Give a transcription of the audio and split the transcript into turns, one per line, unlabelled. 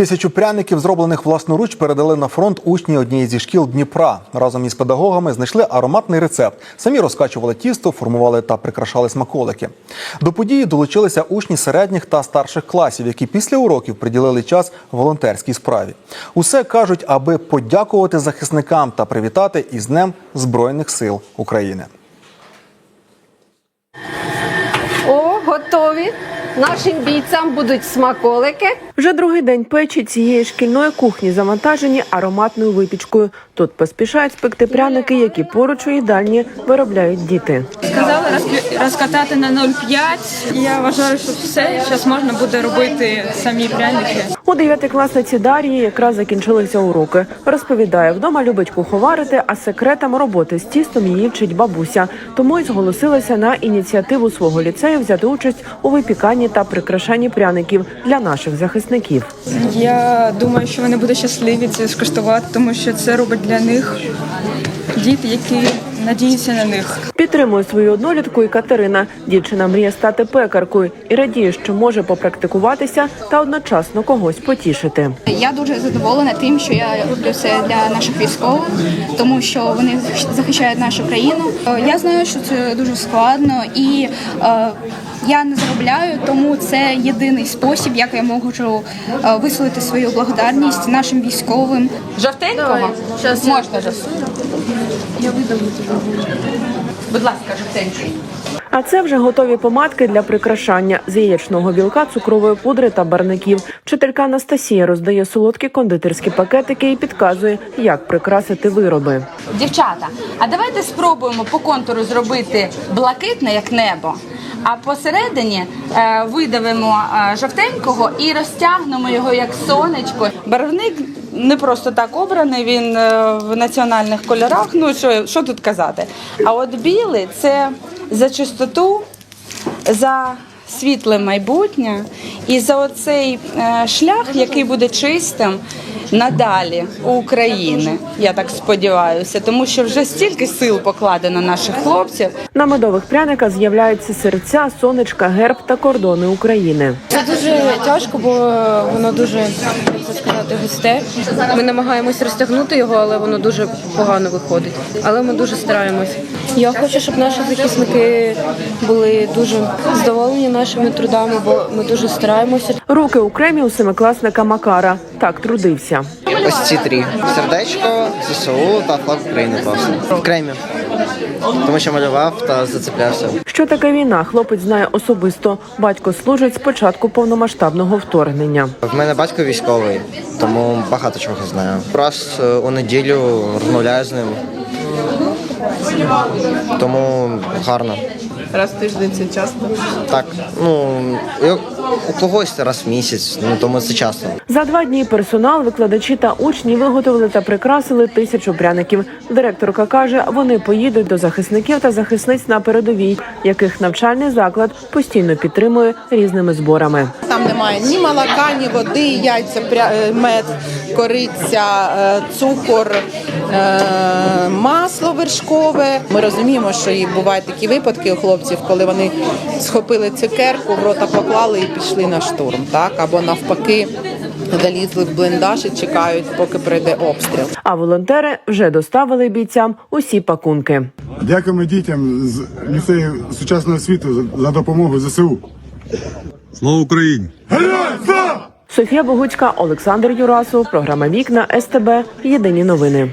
Тисячу пряників, зроблених власноруч, передали на фронт учні однієї зі шкіл Дніпра. Разом із педагогами знайшли ароматний рецепт. Самі розкачували тісто, формували та прикрашали смаколики. До події долучилися учні середніх та старших класів, які після уроків приділили час волонтерській справі. Усе кажуть, аби подякувати захисникам та привітати із Днем Збройних сил України.
О, готові. Нашим бійцям будуть смаколики.
Вже другий день печі цієї шкільної кухні завантажені ароматною випічкою. Тут поспішають спекти пряники, які поруч у їдальні виробляють діти.
Сказали розк- розкатати на 0,5. Я вважаю, що все зараз можна буде робити самі пряники.
У дев'ятикласниці Дар'ї якраз закінчилися уроки. Розповідає, вдома любить куховарити, а секретам роботи з тістом її вчить бабуся. Тому й зголосилася на ініціативу свого ліцею взяти участь у випіканні та прикрашанні пряників для наших захисників.
Я думаю, що вони будуть щасливі це скуштувати, тому що це робить для них діти, які надіються на них.
Підтримує свою однолітку і Катерина. Дівчина мріє стати пекаркою і радіє, що може попрактикуватися та одночасно когось потішити.
Я дуже задоволена тим, що я роблю це для наших військових, тому що вони захищають нашу країну. Е, Я знаю, що це дуже складно, і е, я не заробляю, тому це єдиний спосіб, як я можу е, висловити свою благодарність нашим військовим.
Жовтенького? Можна жовтенького? Я видам Будь ласка, жовтенький.
А це вже готові помадки для прикрашання з яєчного білка, цукрової пудри та барників. Вчителька Анастасія роздає солодкі кондитерські пакетики і підказує, як прикрасити вироби.
Дівчата, а давайте спробуємо по контуру зробити блакитне, як небо. А посередині е, видавимо е, жовтенького і розтягнемо його як сонечко. Барвник не просто так обраний, він е, в національних кольорах. Ну що, що тут казати? А от білий це за чистоту, за світле майбутнє і за оцей шлях, який буде чистим надалі у України. Я так сподіваюся, тому що вже стільки сил покладено наших хлопців.
На медових пряниках з'являються серця, сонечка, герб та кордони України.
Це дуже тяжко, бо воно дуже це сказати густе. Ми намагаємось розтягнути його, але воно дуже погано виходить. Але ми дуже стараємось. Я хочу, щоб наші захисники були дуже задоволені нашими трудами, бо ми дуже стараємося.
Руки у кремі у семикласника Макара. Так трудився.
Ось ці три сердечко, ЗСУ та флаг України просто в кремі. Тому що малював та зацеплявся.
Що таке війна? Хлопець знає особисто. Батько служить з початку повномасштабного вторгнення.
В мене батько військовий, тому багато чого знаю. Раз е, у неділю розмовляю з ним. Тому гарно.
Раз в тиждень це часто.
Так, ну у когось раз в місяць, ну тому це часто.
За два дні персонал, викладачі та учні виготовили та прикрасили тисячу пряників. Директорка каже, вони поїдуть до захисників та захисниць на передовій, яких навчальний заклад постійно підтримує різними зборами.
Там немає ні молока, ні води, яйця, пря- е, мед, кориця, е, цукор, е, масло вершкове. Ми розуміємо, що і бувають такі випадки у хлопців, коли вони схопили цукерку, в рота поклали і пішли на штурм, так або навпаки. Залізли в бліндаж і чекають, поки прийде обстріл.
А волонтери вже доставили бійцям усі пакунки.
Дякуємо дітям з ліцею сучасного світу за- за допомогу ЗСУ.
Слава Україні!
Софія Богуцька, Олександр Юрасов, програма Вікна СТБ. Єдині новини.